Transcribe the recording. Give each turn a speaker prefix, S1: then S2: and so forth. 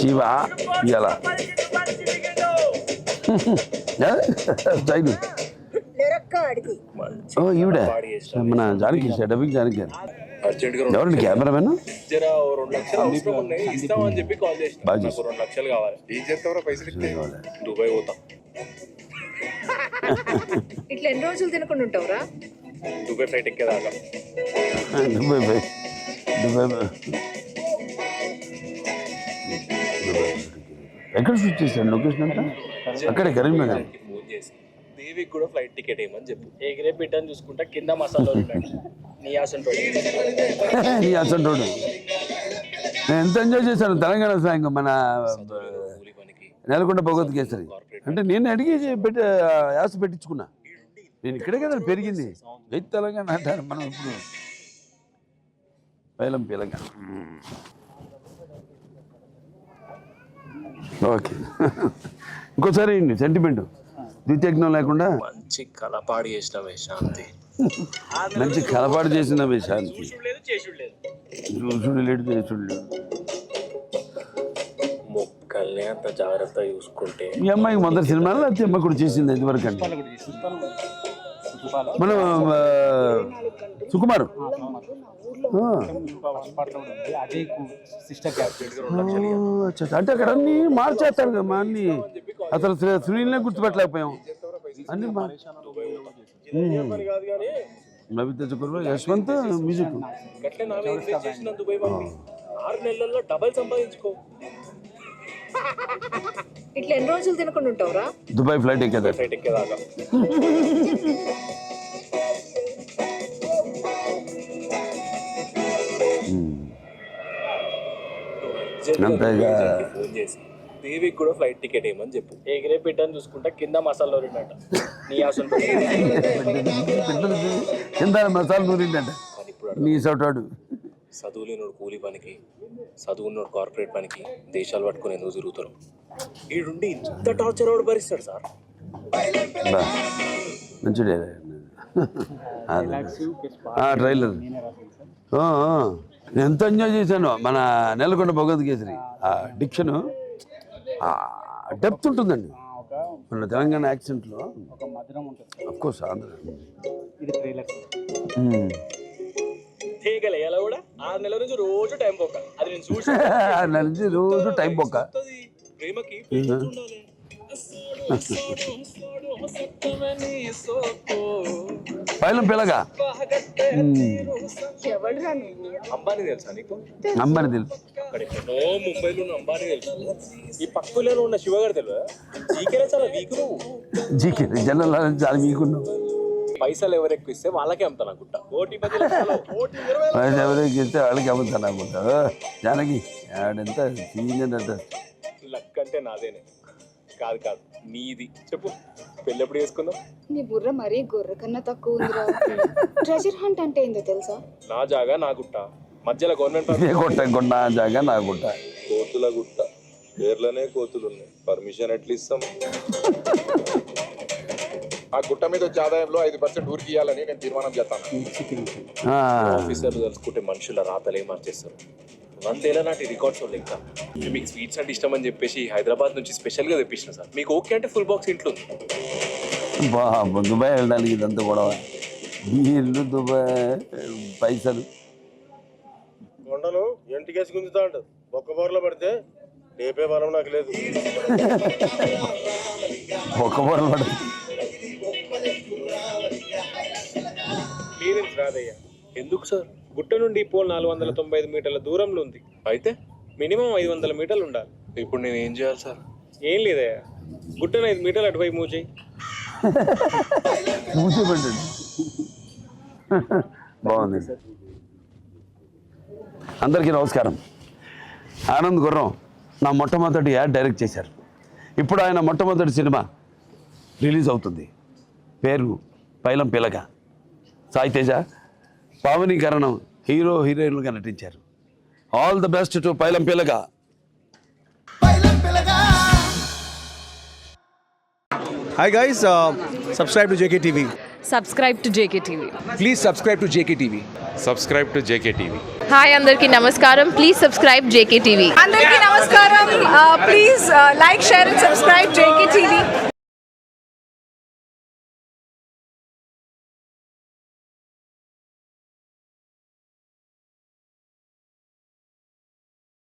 S1: జీవా ఇలా
S2: చైలు
S1: ఓ ఈవిడ. మన జానకి డబ్బికి జానకి ఎవరండి కెమెరామెన్? బాగా
S3: దుబాయ్ పోతాం.
S2: ఇట్లా ఎన్ని రోజులు తినకుండా ఉంటావురా?
S3: Dubai flight ఎక్కేదాకా.
S1: Dubai flight. ఎక్కడ షూట్ చేశాడు లొకేషన్ అంతా? అక్కడే కరీంనగర్
S3: ఫోన్ చేసి దేవికి కూడా ఫ్లైట్ టికెట్ ఏమని చెప్పు. ఎగిరే బిడ్డని చూసుకుంటా కింద మసాలా నీ ఆసంటో
S1: నీ అసంటోడు నేను ఎంత ఎంజాయ్ చేశాను? తెలంగాణ సాంగ్ మన నెలకొండ భగవత్ కేసరి. అంటే నేను అడిగి పెట్టి యాస పెట్టించుకున్నా. నేను ఇక్కడే కదా పెరిగింది. తెలంగాణ అంటారు మనం ఇప్పుడు. పైలం తెలంగాణ ఓకే ఇంకోసారి సెంటిమెంట్ ద్వితీయజ్ఞం లేకుండా?
S3: మంచి కలపాడి చేసినవే శాంతి.
S1: మంచి కలపాటు చేసిన శాంతి?
S3: చేసుడు
S1: లేడు చేసుడు లేడు.
S3: మొక్కల్ని అంత జాగ్రత్త చూసుకుంటే
S1: మీ అమ్మాయికి మొదటి సినిమాలో? లేకపోతే అమ్మ కూడా చేసింది ఇదివరకు అంటే మనం సుకుమార్. అంటే అక్కడ అన్ని మార్చేస్తారు కదా మా అన్ని. అసలు శ్రీ- సునీల్నే గుర్తుపెట్టలేకపోయాం. అన్ని. నవిత చక్రవర్తి యశ్వంత్ మ్యూజిక్.
S3: ఆరు నెలల్లో డబల్ సంపాదించుకో
S2: ఇట్లా ఎన్ని రోజులు తినకుండా ఉంటావురా?
S1: దుబాయ్ ఫ్లైట్ ఎక్కేదా
S3: ఫ్లైట్ ఎక్కేదాకా. ఫోన్ చేసి దేవికి కూడా ఫ్లైట్ టికెట్ ఏమని చెప్పు. ఎగిరే బిడ్డని చూసుకుంటా కింద మసాలా ఉన్నట్ట నీ ఆసంటో
S1: కింద మసాలా
S3: ఇప్పుడు
S1: నీ సోటాడు
S3: చదువులేనోడు కూలి పనికి చదువున్నోడు కార్పొరేట్ పనికి దేశాలు పట్టుకుని ఎందుకు తిరుగుతారు? ఈడుండి ఇంత టార్చర్ ఎవడు భరిస్తాడు సార్.
S1: బా మంచి ట్రైలర్ ఎంత ఎంజాయ్ చేశాను మన నెలకొండ భగవద్ కేసరి ఆ డిక్షన్ డెప్త్ ఉంటుందండి మన తెలంగాణ యాక్సెంట్లో
S4: ఒక మధురం ఉంటుంది
S1: అఫ్ కోర్స్ ఆంధ్ర.
S3: తీగలే ఎలా కూడా? ఆరు నెలల నుంచి రోజు టైం పోక. అది నేను చూసి
S1: నడిచి రోజు టైం బొక్క.
S3: ప్రేమకి ఉండాలి.
S1: పైలం పిల్లగా
S3: అంబానీ తెలుసా నీకు?
S1: తెలుసు.
S3: అక్కడ ఎక్కడో ముంబైలో ఉన్న అంబానీ తెలుసు. ఈ పక్కలో ఉన్న శివగారు తెలియదు జీకేనే చాలా వీక్ నువ్వు.
S1: జీకే చాలా
S3: పైసలు ఎవరు ఎక్కువ ఇస్తే వాళ్ళకే అమ్ముతాను అనుకుంటా. కోటి పది లక్షలు కోటి ఇరవై
S1: వయసు ఎవరికి ఇస్తే వాళ్ళకి అమ్ముతాను అనుకుంటారు జానకి ఆడంత సీనియర్ అంట
S3: లక్ అంటే నాదేనే. కాదు కాదు. నీది. చెప్పు. పెళ్ళి ఎప్పుడు చేసుకుందాం?
S5: నీ బుర్ర మరీ గొర్రె కన్నా తక్కువ ఉందిరా. ట్రెజర్ హంట్ అంటే ఏందో తెలుసా?
S3: నా జాగా నా గుట్ట. మధ్యలో గవర్నమెంట్
S1: ఇదే కొట్ట కొన్న జాగా నా గుట్ట.
S6: కోతుల గుట్ట. పేర్లనే కోతులు ఉన్నాయి పర్మిషన్ ఎట్లా ఇస్తాం. ఆ గుట్ట మీద వచ్చే ఆదాయంలో ఐదు పర్సెంట్ ఊరికి ఇవ్వాలని నేను తీర్మానం చేస్తాను.
S1: ఆ,
S3: ఆఫీసర్లు తలుచుకుంటే మనుషుల రాతలే మార్చేస్తారు? వందేళ్ళ నాటి రికార్డ్స్ లెక్క మీకు స్వీట్స్ అంటే ఇష్టం అని చెప్పేసి హైదరాబాద్ నుంచి స్పెషల్గా తెప్పించిన సార్. మీకు ఓకే అంటే ఫుల్ బాక్స్ ఇంట్లో ఉంది.
S1: బా దుబాయ్ వెళ్ళడానికి ఇదంతా గొడవ. వీళ్ళు దుబాయ్ పైసలు.
S7: కొండలు ఎంటికేసి గుంజుతా అంటది ఒక్క బోర్లో పడితే లేపే బలం నాకు లేదు.
S1: ఒక్క పొరం పడ
S7: సార్. గుట్ట నుండి పోల్ నాలుగు వందల తొంభై ఐదు మీటర్ల దూరంలో ఉంది.
S3: అయితే?
S7: మినిమం ఐదు వందల మీటర్లు ఉండాలి.
S3: ఇప్పుడు నేను ఏం చేయాలి సార్?
S7: ఏం లేదయ్యా. గుట్టను ఐదు మీటర్లు అటువైపు మూవ్ చేయి
S1: మూసిపడ్డాడు. బాగుంది. అందరికీ నమస్కారం. ఆనంద్ గుర్రం నా మొట్టమొదటి యాడ్ డైరెక్ట్ చేశారు. ఇప్పుడు ఆయన మొట్టమొదటి సినిమా రిలీజ్ అవుతుంది. పేరు పైలం పిలక. సాయి తేజ పావనీకరణం హీరో హీరోయిన్లుగా నటించారు ఆల్ ద బెస్ట్ టు పైలం పిలక
S8: Hi guys, uh, subscribe to JKTV. subscribe to JKTV.
S9: Please subscribe to JKTV.
S10: subscribe to JKTV.
S8: Hi అందరికీ నమస్కారం ప్లీజ్ సబ్స్క్రైబ్ జేకే టీవీ
S2: అందరికీ నమస్కారం please like share and subscribe JK TV